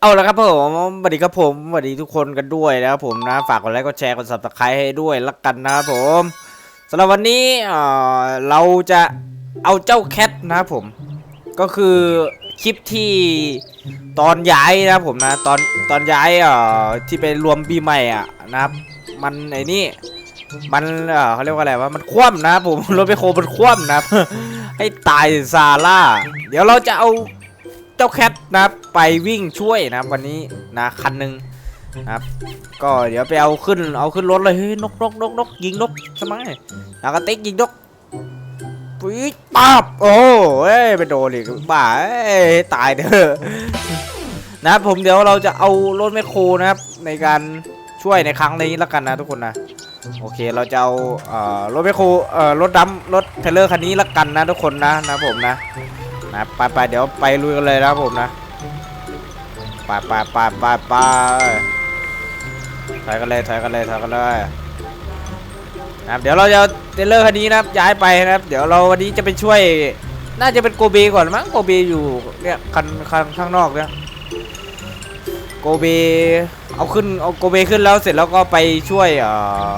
เอาละครับผมสวัสดีครับผมสวัสดีทุกคนกันด้วยนะครับผมนะ ฝากกดไลค์กดแชร์กด subscribe ให้ด้วยละกันนะครับผมสำหรับวันนี้เราจะเอาเจ้าแคทนะครับผม ก็คือคลิปที่ตอนย้ายนะครับผมนะตอนตอนย้ายที่ไปรวมปีใหม่อะนะครับ มันไอ้นี่มันเขาเรียกว่าอะไรวะมันคว่ำนะผมรถไปโคมันคว่ำนะให้ตายซาร่า เดี๋ยวเราจะเอา เจ้าแคทนะครับไปวิ่งช่วยนะครับวันนี้นะคันหนึ่งนะครับ ก็เดี๋ยวไปเอาขึ้นเอาขึ้นรถเลยเฮ้ยนกนกนกนกยิงนกทำไมนากระติกยิงนกปุ๊บปับโอ้เอ้ยไปโดนอีกบ้าเอ้ยตายเด้อนะครับผมเดี๋ยวเราจะเอารถแมคโครนะครับ ในการช่วยในครั้งนี้แล้วกันนะทุกคนนะโอเคเราจะเอารถแมคโครเอ่อรถดำรถเทเลอร์คันนี้ละกันนะทุกคนนะนะผมนะ นะไปไปเดี๋ยวไปลุยกันเลยนะครับผมนะไปไปไปไปไปถอยกันเลยถอยกันเลยถอยกันเลยนะเดี๋ยวเราจะเอาเทรลเลอร์คันนี้นะครับย้ายไปนะครับ เดี๋ยวเราวันนี้จะไปช่วย น่าจะเป็นโกเบก่อนมั้งโกเบอยู่เนี่ยคันคันข้างนอกเนี่ยโกเบเอาขึ้นเอาโกเบขึ้นแล้วเสร็จแล้วก็ไปช่วยเอ่อ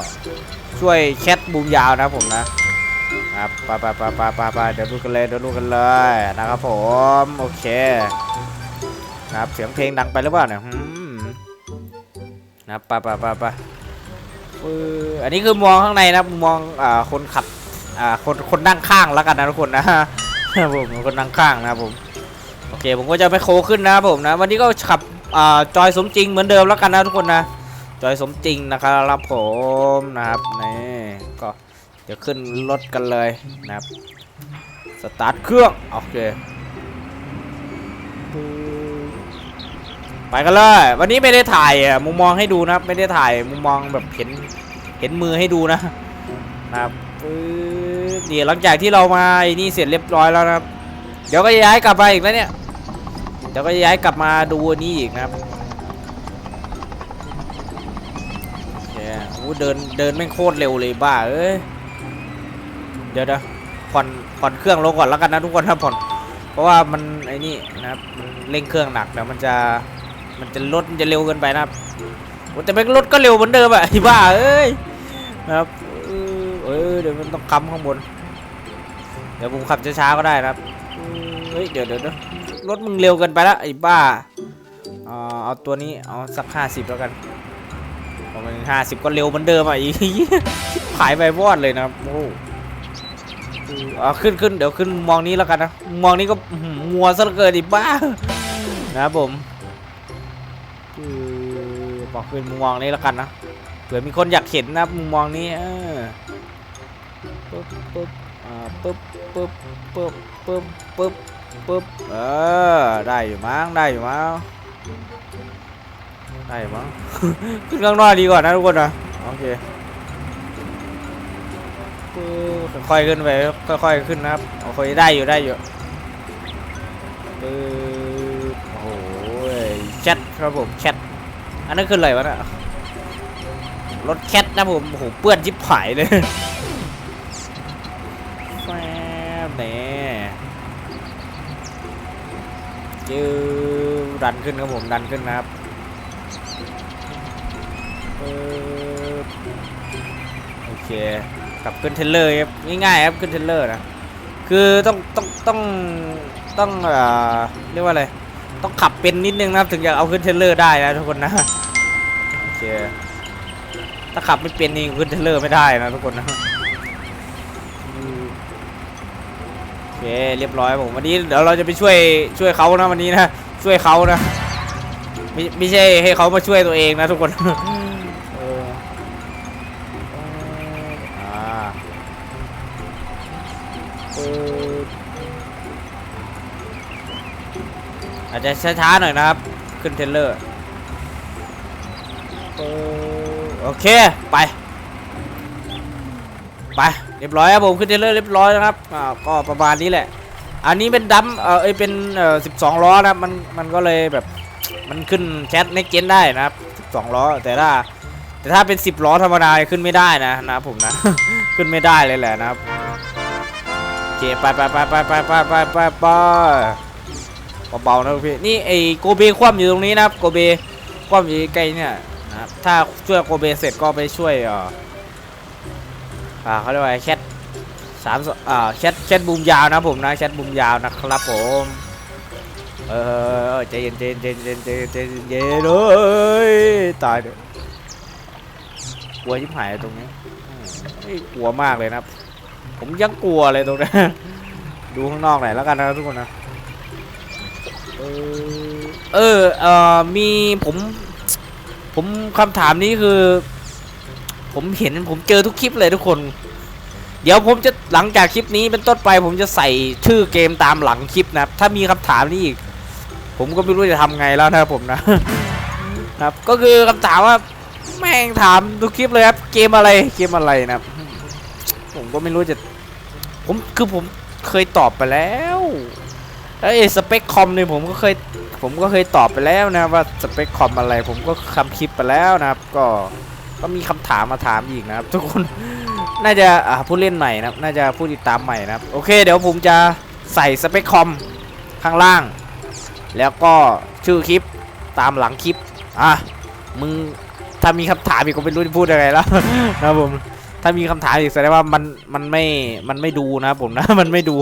ช่วยแคทบูมยาวนะผมนะ ครับไปไปไปไปไปไปเดี๋ยวดูกันเลยเดี๋ยวดูกันเลยนะครับผมโอเค ครับเสียงเพลงดังไปหรือเปล่าเนี่ยนะไปไปไปไปอันนี้คือมองข้างในนะมองอ่าคนขับอ่าคนคนนั่งข้างแล้วกันนะทุกคนนะผมคนนั่งข้างนะผมโอเคผมก็จะไปโคขึ้นนะผมนะ วันนี้ก็ขับอ่าจอยสมจริงเหมือนเดิมแล้วกันนะทุกคนนะจอยสมจริงนะครับผมนะครับนี่ ดี๋ยวขึ้นรถกันเลยนะครับ สตาร์ทเครื่อง โอเค ไปกันเลย วันนี้ไม่ได้ถ่ายมุมมองให้ดูนะครับไม่ได้ถ่ายมุมมองแบบเห็นเห็นมือให้ดูนะ นะครับปึ๊บนี่หลังจากที่เรามาไอ้นี่เสร็จเรียบร้อยแล้วนะครับ เดี๋ยวก็ย้ายกลับมาอีกแล้วเนี่ย เดี๋ยวก็ย้ายกลับมาดูนนี้อีกนะครับโอเคโอ้เดินเดินไม่งโคตรเร็วเลยบ้าเอ้ย ดี๋ยวเดี๋ยวผ่อนผ่อนเครื่องลงก่อนแล้วกันนะทุกคนนะผ่อน เพราะว่ามันไอ้นี่นะครับมันเร่งเครื่องหนักเดี๋ยวมันจะมันจะลดจะเร็วเกินไปนะครับโอ้แต่เป็นรถก็เร็วเหมือนเดิมอะไอ้บ้าเอ้ยนะครับเออเออเดี๋ยวมันต้องค้ำข้างบน เดี๋ยวผมขับช้าๆก็ได้นะครับเฮ้ยเดี๋ยวเดี๋ยวรถมึงเร็วเกินไปละไอ้บ้าเอาเอาตัวนี้เอาสักห้าสิบแล้วกันประมาณห้าสิบก็เร็วเหมือนเดิมอะอีขายไปวอดเลยนะครับโอ้ อาขึ้นขึ้นเดี๋ยวขึ้นมองนี้แล้วกันนะมองนี้ก็อื้อหือมัวซะเหลือเกินไอ้บ้านะครับผมเออบอกขึ้นมุมมองนี้แล้วกันนะเผื่อมีคนอยากเห็นนะมุมมองนี้เออปึ๊บปึ๊บอ่าปึ๊บปึ๊บปึ๊บปึ๊บปึ๊บปึ๊บเออได้อยู่มั้งได้อยู่มั้งได้อยู่มั้ง ขึ้นข้างนอกดีกว่านะทุกคนนะโอเค ค่อยๆขึ้นไปค่อยๆขึ้นนะครับโอเคได้อยู่ได้อยู่ปึ๊บโอ้โหแชทครับผมแชทอันนั้นคืออะไรวะเนี่ยรถแคทนะผมโอ้โหเปื้อนชิบหายเลยแฟบเน่จือดันขึ้นครับผมดันขึ้นนะครับโอเค กับขึ้นเทเลอร์ครับง่ายๆครับขึ้นเทเลอร์นะคือต้องต้องต้องต้องเอ่อเรียกว่าอะไรต้องขับเป็นนิดนึงนะครับ ถึงจะเอาขึ้นเทเลอร์ได้นะทุกคนนะโอเคถ้าขับไม่เป็นนี่ขึ้นเทเลอร์ไม่ได้นะทุกคนนะโอเคเรียบร้อยผมวันนี้เดี๋ยวเราจะไปช่วยช่วยเขานะวันนี้นะช่วยเขานะไม่ไม่ใช่ให้เขามาช่วยตัวเองนะทุกคน อาจจะช้าๆหน่อยนะครับ ขึ้นเทรลเลอร์เออโอเค ไป ไป เรียบร้อยครับผม ขึ้นเทรลเลอร์เรียบร้อยนะครับอ่าก็ประมาณนี้แหละ อันนี้เป็นดัมเออเอ้ยเป็นเอ่อสิบสองล้อนะครับมันมันก็เลยแบบมันขึ้นแคทในเกนได้นะครับสิบสองล้อแต่ถ้าแต่ถ้าเป็นสิบล้อธรรมดาขึ้นไม่ได้นะนะครับผมนะ ขึ้นไม่ได้เลยแหละนะครับโอเคไปไปไปไปไปไปไปไปไป เบาๆนะพี่นี่ไอโกเบคว่ำอยู่ตรงนี้นะครับโกเบคว่ำอยู่ใกล้เนี่ยนะครับถ้าช่วยโกเบเสร็จก็ไปช่วยอ่ออ่าเขาเรียกว่าแคทสามอ่าแคทแคทบูมยาวนะผมนะแคทบูมยาวนะครับผมเออใจเย็นใจเย็นใจเย็นใจเย็นใจเย็นเย็นเลยตายเลยกลัวชิบหายตรงนี้อืมเฮ้ยกลัวมากเลยนะผมยังกลัวเลยตรงนี้ดูข้างนอกหน่อยแล้วกันนะทุกคนนะ เออ เออมีผม ผมคำถามนี้คือ ผมเห็นผมเจอทุกคลิปเลยทุกคน เดี๋ยวผมจะหลังจากคลิปนี้เป็นต้นไป ผมจะใส่ชื่อเกมตามหลังคลิปนะครับ ถ้ามีคำถามนี้อีก ผมก็ไม่รู้จะทำไงแล้วนะผมนะ ครับ ก็คือคำถามว่าแม่งถามทุกคลิปเลยครับ เกมอะไร เกมอะไรนะครับ ผมก็ไม่รู้จะ ผมคือผมเคยตอบไปแล้ว ไอ้สเปคคอมเนี่ยผมก็เคยผมก็เคยตอบไปแล้วนะว่าสเปคคอมอะไรผมก็ทำคลิปไปแล้วนะครับก็ก็มีคำถามมาถามอีกนะครับ ทุกคนน่าจะอ่าผู้เล่นใหม่นะน่าจะผู้ติดตามใหม่นะครับ โอเค เดี๋ยวผมจะใส่สเปคคอมข้างล่าง แล้วก็ชื่อคลิปตามหลังคลิปอะมึงถ้ามีคำถามอีกก็ไม่รู้จะพูดยังไงแล้วนะผมถ้ามีคำถามอีกแสดงว่ามันมันไม่มันไม่ดูนะผมนะมันไม่ดู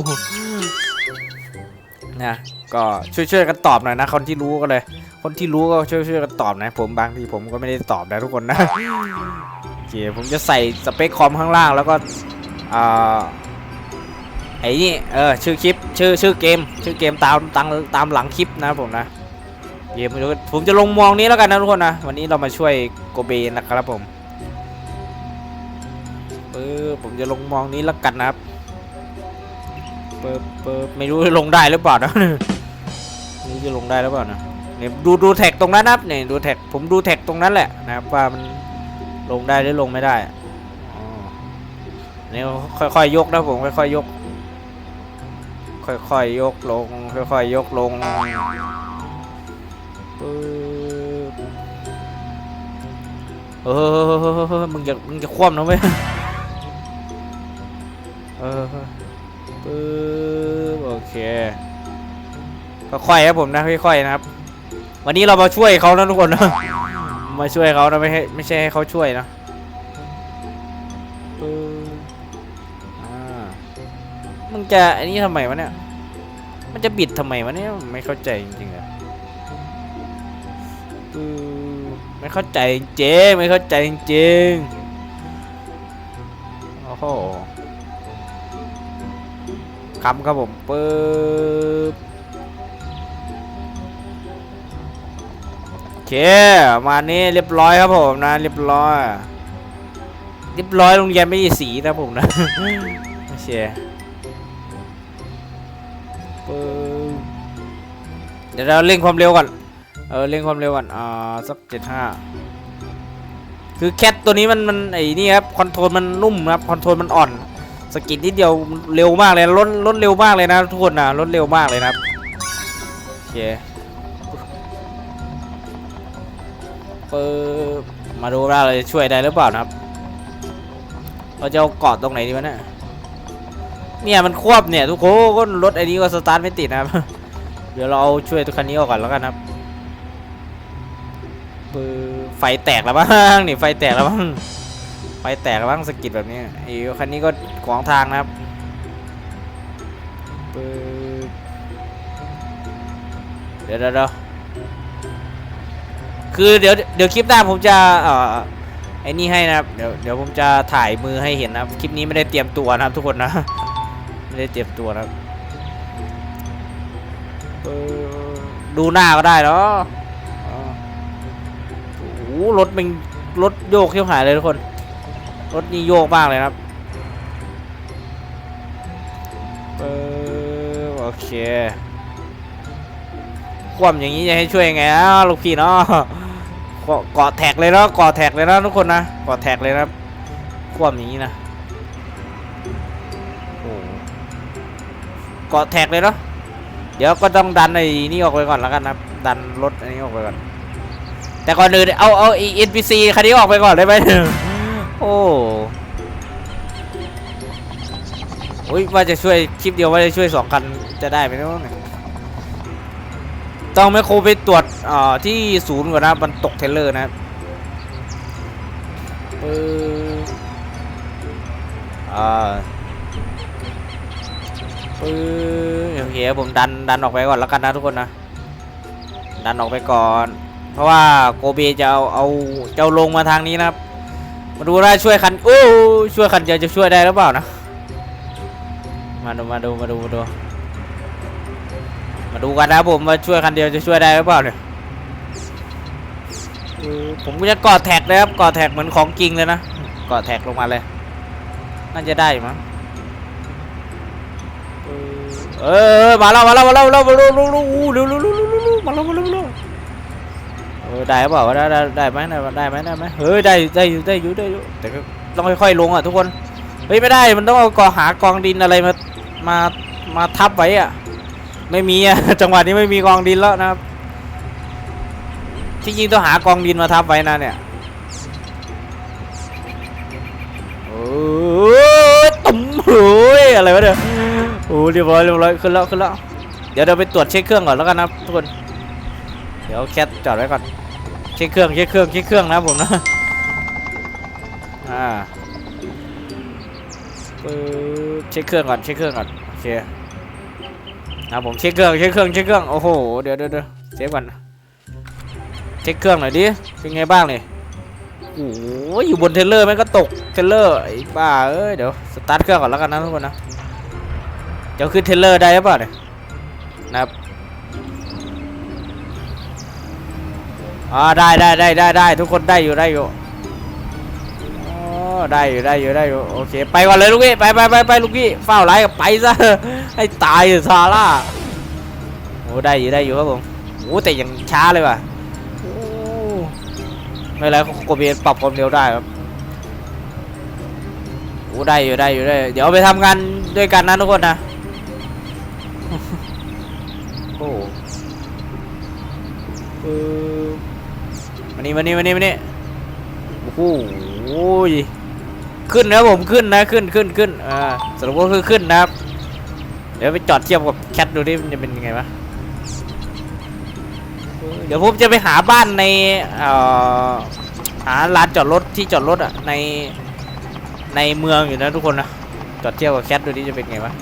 นะก็ช่วยช่วยกันตอบหน่อยนะคนที่รู้ก็เลย คนที่รู้ก็ช่วยช่วยกันตอบนะ ผมบางทีผมก็ไม่ได้ตอบนะทุกคนนะโอเคผมจะใส่สเปคคอมข้างล่างแล้วก็อ่าไอ้นี่เออชื่อคลิปชื่อชื่อเกม ชื่อเกมตามตามตามหลังคลิปนะผมนะเกมผมจะลงมองนี้แล้วกันนะทุกคนนะวันนี้เรามาช่วยโกเบนะครับผมเออผมจะลงมองนี้แล้วกันนะครับ เปิบเปิบไม่รู้ลงได้หรือเปล่านะไม่จะลงได้หรือเปล่านะเนี่ยดูดูแท็กตรงนั้นนะเนี่ยดูแท็กผมดูแท็กตรงนั้นแหละนะครับว่ามันลงได้หรือลงไม่ได้เนี่ยค่อยๆยกนะผมค่อยๆยก ค่อยๆยกลง ค่อยๆยกลงปึ๊บเออมึงจะมึงจะคว่ำนะเว้ยเออ ปึ๊บโอเคค่อยๆครับผมนะค่อยๆนะครับ วันนี้เรามาช่วยเขานะทุกคนนะมาช่วยเขานะไม่ให้ไม่ใช่ให้เขาช่วยนะปึ๊บอ่ามึงจะอันนี้ทำไมวะเนี่ยมันจะบิดทำไมวะเนี่ยไม่เข้าใจจริงๆอะปึ๊บไม่เข้าใจจริงไม่เข้าใจจริงโอ้โห คำครับผมปึ๊บโอเคมานี่เรียบร้อยครับผมนะ เรียบร้อย เรียบร้อยโรงเรียนไม่มีสีนะผมนะโอเคปึ๊บเดี๋ยวเราเร่งความเร็วก่อนเออเร่งความเร็วก่อนอ่าสักเจ็ดห้าคือแคทตัวนี้มันมันไอ้นี่ครับคอนโทรลมันนุ่มครับคอนโทรลมันอ่อน สกิดนิดเดียวเร็วมากเลยรถรถเร็วมากเลยนะทุกคนนะรถเร็วมากเลยนะโอเคปึ๊บมาดูว่าเราจะช่วยได้หรือเปล่านะครับ เราจะเอาเกาะตรงไหนดีวะเนี่ยเนี่ยมันควบเนี่ยทุกคนรถไอ้นี้ก็สตาร์ทไม่ติดนะครับ เดี๋ยวเราเอาช่วยตัวคันนี้ออกก่อนแล้วกันครับปึ๊บไฟแตกแล้วบ้างนี่ไฟแตกแล้วบ้าง ไฟแตกบ้างสกิดแบบนี้ไอ้คันนี้ก็ขวางทางนะครับเดี๋ยวเดี๋ยวเดี๋ยวคือเดี๋ยวเดี๋ยวคลิปหน้าผมจะเอ่อไอ้นี่ให้นะครับเดี๋ยวเดี๋ยวผมจะถ่ายมือให้เห็นนะครับคลิปนี้ไม่ได้เตรียมตัวนะครับทุกคนนะไม่ได้เตรียมตัวนะครับดูหน้าก็ได้เนาะอ๋อโอ้โหรถมันรถโยกเขี้ยวหายเลยทุกคน รถนี่โยกมากเลยครับเออโอเคความอย่างนี้จะให้ช่วยยังไงอ่ลูกพี่เนาะเกาะเกาะแท็กเลยเนาะเกาะแท็กเลยนะทุกคนนะเกาะแท็กเลยนะครับความอย่างนี้นะโอ้เกาะแท็กเลยเนาะเดี๋ยวก็ต้องดันไอ้นี่ออกไปก่อนแล้วกันนะดันรถอันนี้ออกไปก่อน แต่ก่อนอื่นเอาเอาไอ้ NPC คันนี้ออกไปก่อนได้ไหม โอ้โอ้ยว่าจะช่วยคลิปเดียวว่าจะช่วยสองคันจะได้ไหมเนาะต้องแมคโครไปตรวจอ่อที่ศูนย์ก่อนนะมันตกเทเลอร์นะครับเอออ่าเออโอเคผมดันดันออกไปก่อนแล้วกันนะทุกคนนะ ดันออกไปก่อน เพราะว่าโกเบจะเอาเอาจะเอาลงมาทางนี้นะครับ มาดูได้ช่วยคันโอ้ช่วยคันเดียวจะช่วยได้หรือเปล่านะ มาดูมาดูมาดูมาดูมาดูกันนะผมมาช่วยคันเดียวจะช่วยได้หรือเปล่าเนี่ยผมก็จะกอดแท็กเลยครับกอดแท็กเหมือนของจริงเลยนะกอดแท็กลงมาเลยน่าจะได้มั้งเออมาแล้วมาแล้วมาแล้วมาแล้วมาแล้วมาแล้วอู้เร็วเร็วเร็วเร็วเร็วมาแล้วมาแล้วมาแล้ว ออได้หรือเปล่าได้ได้ได้ไหมได้ได้ไหมได้ไหมเฮ้ยได้ได้อยู่ได้อยู่ได้อยู่แต่ก็ต้องค่อยๆลงอะทุกคนเฮ้ยไม่ได้มันต้องเอากอหากองดินอะไรมามามาทับไว้อะไม่มีอะจังหวะนี้ไม่มีกองดินแล้วนะครับที่จริงต้องหากองดินมาทับไว้นะเนี่ยโอ้ตุ่มโอ้ยอะไรวะเนี่ยโอ้เรียบร้อยเรียบร้อยขึ้นแล้วขึ้นแล้วเดี๋ยวเราไปตรวจเช็คเครื่องก่อนแล้วกันนะทุกคนเดี๋ยวแคทจอดไว้ก่อน เช็คเครื่องเช็คเครื่องเช็คเครื่องนะผมนะอ่าปึ๊บเช็คเครื่องก่อนเช็คเครื่องก่อนโอเคนะผมเช็คเครื่องเช็คเครื่องเช็คเครื่องโอ้โหเดี๋ยวเดี๋ยวเดี๋ยวเช็คก่อนเช็คเครื่องหน่อยดิเป็นไงบ้างเนี่ยโอ้โหอยู่บนเทเลอร์มันก็ตกเทเลอร์ไอ้บ้าเอ้ยเดี๋ยวสตาร์ทเครื่องก่อนแล้วกันนะทุกคนนะเดี๋ยวขึ้นเทเลอร์ได้หรือเปล่าเนี่ยนะครับ อ่าได้ได้ได้ได้ได้ทุกคนได้อยู่ได้อยู่อ๋อได้อยู่ได้อยู่ได้อยู่โอเคไปก่อนเลยลูกพี่ไปไปไปไปลูกพี่เฝ้าไล่กับไปซะให้ตายเถอะซาร่าโอ้ได้อยู่ได้อยู่ครับผมโอ้แต่ยังช้าเลยว่ะไม่เป็นไรโกเบปรับความเร็วได้ครับโอ้ได้อยู่ได้อยู่ได้ เดี๋ยวไปทำงานด้วยกันนะทุกคนนะโอ้เออ นี่มานี่มานี่มานี่โอ้โหขึ้นนะผมขึ้นนะขึ้นขึ้นขึ้นอ่าสรุปก็คือขึ้นนะครับ เดี๋ยวไปจอดเทียบกับแคทดูดิมันจะเป็นยังไงวะเดี๋ยวผมจะไปหาบ้านในเอ่อหาลานจอดรถที่จอดรถอะในในเมืองอยู่นะทุกคนนะจอดเทียบกับแคทดูดิจะเป็นไงวะ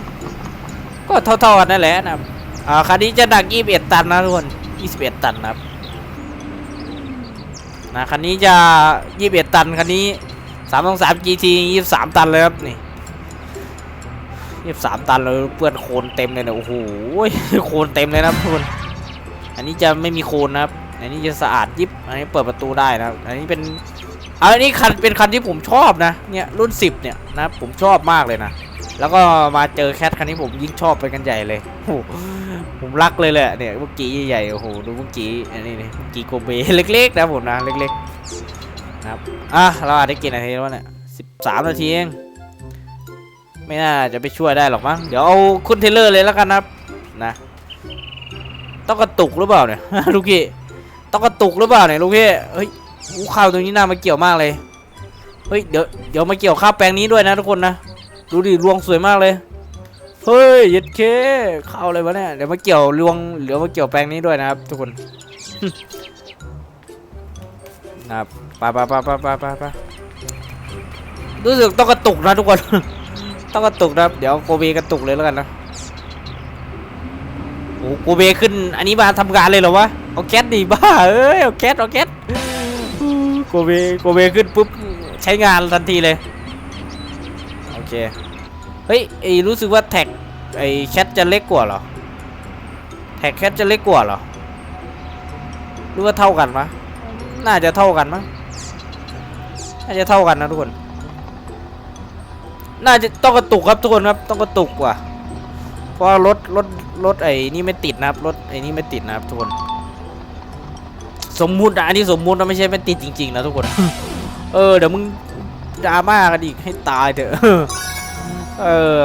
ก็เท่าๆกันนั่นแหละนะครับอ่าคันนี้จะหนัก21ตันนะทุกคน21ตันนะครับ นะคันนี้จะ 21 ตันคันนี้323 GT 23 ตันเลยครับนี่ยี่สามตันเลยเปื้อนโคลนเต็มเลยนี่ยโอ้โหโคลนเต็มเลยนะทุกคนอันนี้จะไม่มีโคลนนะครับอันนี้จะสะอาดยิบอันนี้เปิดประตูได้นะครับอันนี้เป็นอันนี้คันเป็นคันที่ผมชอบนะเนี่ยรุ่นสิบเนี่ยนะผมชอบมากเลยนะแล้วก็มาเจอแคทคันนี้ผมยิ่งชอบไปกันใหญ่เลยโอ้ ผมรักเลยแหละเนี่ยเมื่อกี้ใหญ่ๆโอ้โหดูเมื่อกี้อันนี้เนี่เมื่อกี้โกเบเล็กๆนะผมนะเล็กๆนะครับอะเราอาจได้กี่นาทีแล้วเนี่ยสิบสามนาทีเองไม่น่าจะไปช่วยได้หรอกมั้งเดี๋ยวเอาขึ้นเทเลอร์เลยแล้วกันนะครับนะ ต้องกระตุกหรือเปล่าเนี่ยลูกพี่ต้องกระตุกหรือเปล่าเนี่ยลูกพี่เฮ้ยอู้ข้าวตรงนี้น่ามาเกี่ยวมากเลยเฮ้ยเดี๋ยวเดี๋ยวมาเกี่ยวข้าวแปลงนี้ด้วยนะทุกคนนะดูดิรวงสวยมากเลย เฮ้ยย็ดเคเข้าวอะไรวะเนี่ยเดี๋ยวมาเกี่ยวรวงเดี๋ยวมาเกี่ยวแปลงนี้ด้วยนะครับ ทุกคนนะครับปไปไปไปไปไปไปรู้สึกต้องกระตุกนะทุกคน ต้องกระตุกนะเดี๋ยวโกเบกระตุกเลยแล้วกันนะโอ้โกเบขึ้น อันนี้มาทำงานเลยเหรอวะเอาแก๊สดิบ้าเอ้ยเอาแก๊สเอาแก๊สโกเบโกเบขึ้นปุ๊บใช้งานทันทีเลยโอเค เฮ้ยไอรู้สึกว่าแท็กไอแคทจะเล็กกว่าเหรอ แท็กแคทจะเล็กกว่าเหรอ หรือว่าเท่ากันมะน่าจะเท่ากันมั้งน่าจะเท่ากันนะทุกคน น่าจะต้องกระตุกครับทุกคนครับ ต้องกระตุกว่ะ เพราะรถรถรถไอ้นี่ไม่ติดนะครับ รถไอ้นี่ไม่ติดนะครับทุกคน สมมุตินะอันนี้สมมุตินะไม่ใช่ไม่ติดจริงๆนะทุกคน เออเดี๋ยวมึงดราม่ากันอีกให้ตายเถอะ เออ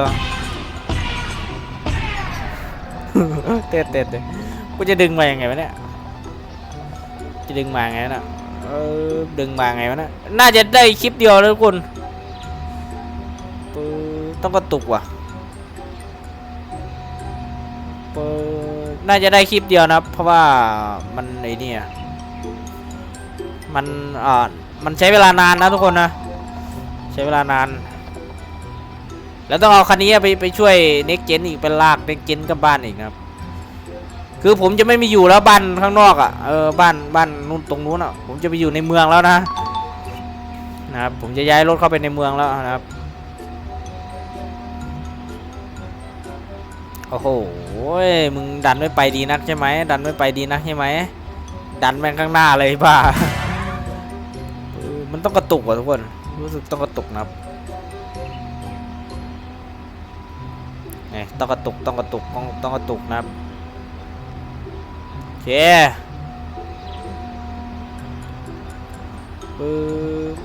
เต้นเต้นเต้นกูจะดึงมายังไงวะเนี่ยจะดึงมาไงนะเออดึงมาไงวะนี่ยน่าจะได้คลิปเดียวแล้วทุกคนปึ๊บต้องกระตุกว่ะปึ๊บน่าจะได้คลิปเดียวนะเพราะว่ามันไอ้นี่อะมันอ่ามันใช้เวลานานนะทุกคนนะ ใช้เวลานาน แล้วต้องเอาคันนี้ไปไปช่วยเน็กเจนอีกเป็นลากเน็กเจนกับบ้านอีกครับ คือผมจะไม่มีอยู่แล้วบ้านข้างนอกอะ่ะเออบ้านบ้านนู่นตรงนู้นอะ่ะผมจะไปอยู่ในเมืองแล้วนะนะครับผมจะย้ายรถเข้าไปในเมืองแล้วนะครับโอ้โหมึงดันไม่ไปดีนักใช่ไหมดันไม่ไปดีนักใช่ไหมดันแม่งข้างหน้าเลยบ้ามันต้องกระตุกว่ะทุกคนรู้สึกต้องกระตุกนะครับ นี่ต้องกระตุกต้องกระตุกต้องต้องกระตุกนะครับโอเคปึ๊บ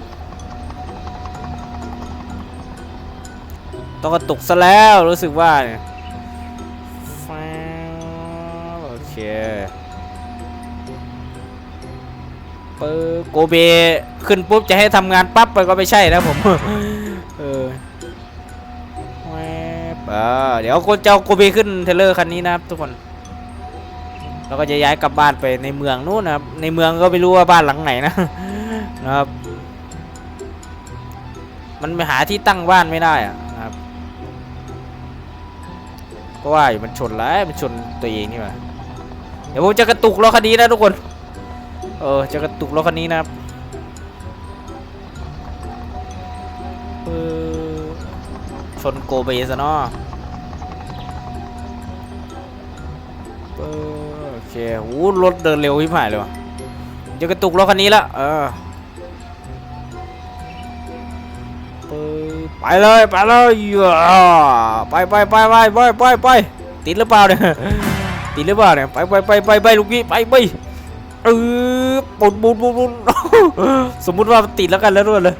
ต้องกระตุกซะแล้วรู้สึกว่าเนี่ยฟาโอเคปึ๊บโกเบขึ้นปุ๊บจะให้ทำงานปั๊บไปก็ไม่ใช่นะผม ออเดี๋ยวคนจะเอาโกเบขึ้นเทเลอร์คันนี้นะครับทุกคนเราก็จะย้ายกลับบ้านไปในเมืองนู้นนะครับ ในเมืองก็ไม่รู้ว่าบ้านหลังไหนนะนะครับ มันไปหาที่ตั้งบ้านไม่ได้อะนะครับ ก็ว่าอยู่มันชนแล้วมันชนตัวเองนี่หว่าเดี๋ยวผมจะกระตุกรถคันนี้นะทุกคน เออจะกระตุกรถคันนี้นะครับชนโกเบซะเนาะ อโอเคโอ้รถเดินเร็วพี่ผ่ายเลยว่ะจะกระตุกรถคันนี้ละเออไปเลยไปเลยไปไปไปไปไปไปไปติดหรือเปล่าเนี่ยติดหรือเปล่าเนี่ยไปไปไปไปไปลูกพี่ไปไปเออปุ่นปุ่นปุนปุนสมมุติว่าติดแล้วกันแล้วด้วยเลย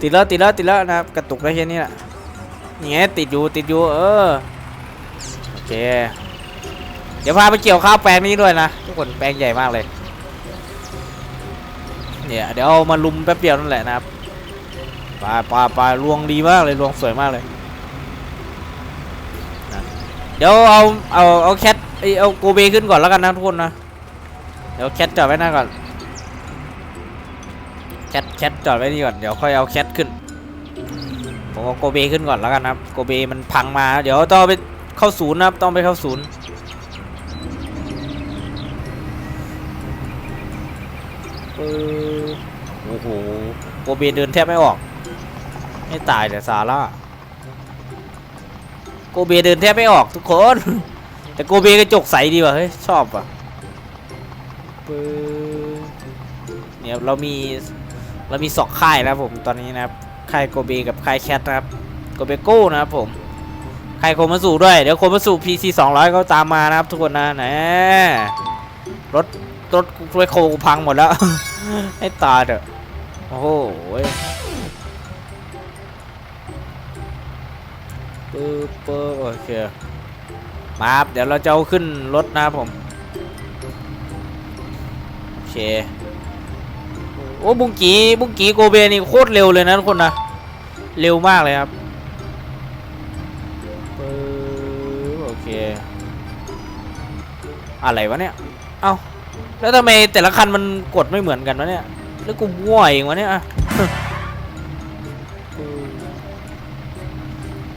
ติดแล้วติดแล้วติดแล้วนะกระตุกได้แค่นี้แหละนี่ไงติดอยู่ติดอยู่เออโอเค เดี๋ยวพาไปเกี่ยวข้าวแปลงนี้ด้วยนะทุกคนแปลงใหญ่มากเลยเนี่ยเดี๋ยวเอามาลุมแป๊บเดียวนั่นแหละนะครับไปไปไปรวงดีมากเลยรวงสวยมากเลยนะเดี๋ยวเอาเอาเอาแคทเอ้ยเอาโกเบขึ้นก่อนแล้วกันนะทุกคนนะเดี๋ยวแคทจอดไว้หน้าก่อนแคทแคทจอดไว้นี่ก่อนเดี๋ยวค่อยเอาแคทขึ้นผมเอาโกเบขึ้นก่อนแล้วกันนะครับโกเบมันพังมา เดี๋ยวต้องไปเข้าศูนย์นะครับต้องไปเข้าศูนย์ โอ้โหโกเบเดินแทบไม่ออก ไม่ตายแต่ซาร่าโกเบเดินแทบไม่ออกทุกคน แต่โกเบกระจกใสดีว่ะเฮ้ยชอบอะปึ๊บเนี่ยเรามีเรามีสองค่ายนะครับผมตอนนี้นะครับค่ายโกเบกับค่ายแคทนะครับโกเบโก้นะครับผมค่ายโคมาสูด้วยเดี๋ยวโคมาสู PC 200ก็ตามมานะครับทุกคนนะแหนรถรถรถโคพังหมดแล้ว ให้ตายเถอะ โอ้โหปึ๊บปึ๊บโอเคมาครับเดี๋ยวเราจะเอาขึ้นรถนะครับผม โอเค โอ้บุงกีบุงกีโกเบนี่โคตรเร็วเลยนะทุกคนนะ เร็วมากเลยครับปึ๊บโอเค อะไรวะเนี่ย เอ้า แล้วทำไมแต่ละคันมันกดไม่เหมือนกันวะเนี่ยแล้วกูมั่วเองวะเนี่ยอะ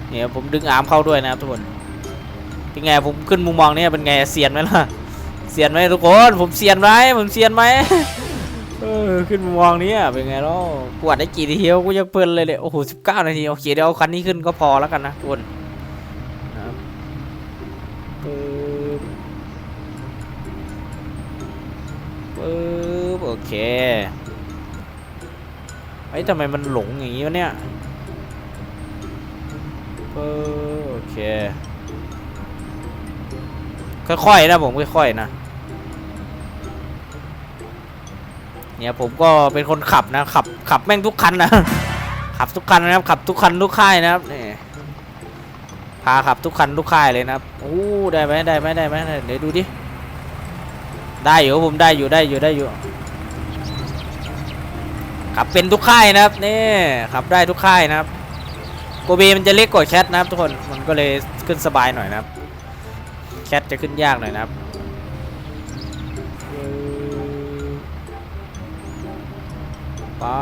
เนี่ยผมดึงอาร์มเข้าด้วยนะครับทุกคนเป็นไงผมขึ้นมุมมองเนี่ยเป็นไงเซียนไหมล่ะเซียนไหมทุกคนผมเซียนไหมผมเซียนไหมเออขึ้นมุมมองนี้อะเป็นไงล่ะกวาดได้กี่ทีเดียวกูยังเพลินเลยเลยโอ้โหสิบเก้านาทีโอเคเดี๋ยวเอาคันนี้ขึ้นก็พอแล้วกันนะทุกคนนะครับ ปึ๊บโอเคไอ้ทำไมมันหลงอย่างนี้วะเนี่ยปึ๊บโอเค ค่อยๆนะผมค่อยๆนะเนี่ยผมก็เป็นคนขับนะขับขับแม่งทุกคันนะขับทุกคันนะครับขับทุกคันทุกค่ายนะครับนี่พาขับทุกคันทุกค่ายเลยนะครับโอ้ได้ไหมได้ไหมได้ไหมเดี๋ยวดูดิ ได้อยู่ผมได้อยู่ได้อยู่ได้อยู่ขับเป็นทุกค่ายนะครับนี่ขับได้ทุกค่ายนะครับโกเบมันจะเล็กกว่าแคทนะครับทุกคนมันก็เลยขึ้นสบายหน่อยนะครับแคทจะขึ้นยากหน่อยนะครับป๊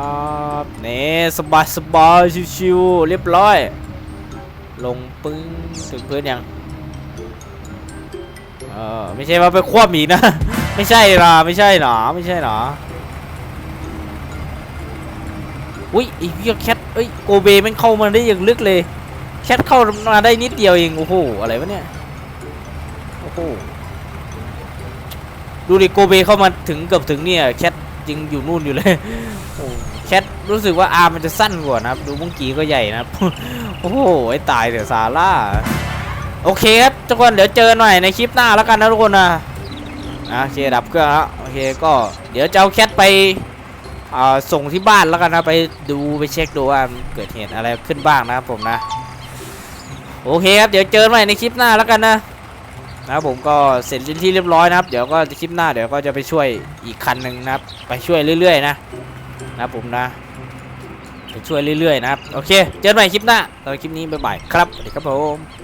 บนี่สบายสบายชิวๆเรียบร้อย ลงปึ้งถึงพื้นยังเออไม่ใช่ว่าไปควบอีกนะ ไม่ใช่หรอไม่ใช่หรอไม่ใช่หรออุ้ยไอ้เหี้ยแคทเอ้ยโกเบมันเข้ามาได้อย่างลึกเลย แคทเข้ามาได้นิดเดียวเองโอ้โหอะไรวะเนี่ยโอ้โหดูดิโกเบเข้ามาถึงเกือบถึงเนี่ยแคทยังอยู่นู่นอยู่เลยโอ้แคทรู้สึกว่าอาร์มันจะสั้นกว่านะครับดูมุ้งกีก็ใหญ่นะโอ้โหไอ้ตายเดี๋ยวซาร่าโอเคครับทุกคนเดี๋ยวเจอหน่อยในคลิปหน้าแล้วกันนะทุกคนนะ อะโอเคดับเครื่องแล้วโอเคก็เดี๋ยวจะเอาแคทไปส่งที่บ้านแล้วกันนะไปดูไปเช็คดูว่าเกิดเหตุอะไรขึ้นบ้างนะครับผมนะ โอเคครับเดี๋ยวเจอกันใหม่ในคลิปหน้าแล้วกันนะนะครับผมก็เสร็จเป็นที่เรียบร้อยนะครับ เดี๋ยวก็คลิปหน้าเดี๋ยวก็จะไปช่วยอีกคันหนึ่งนะครับไปช่วยเรื่อย ๆ นะนะผมนะไปช่วยเรื่อยๆนะครับโอเค เจอกันใหม่คลิปหน้าตอนคลิปนี้บ๊ายบายครับสวัสดีครับผม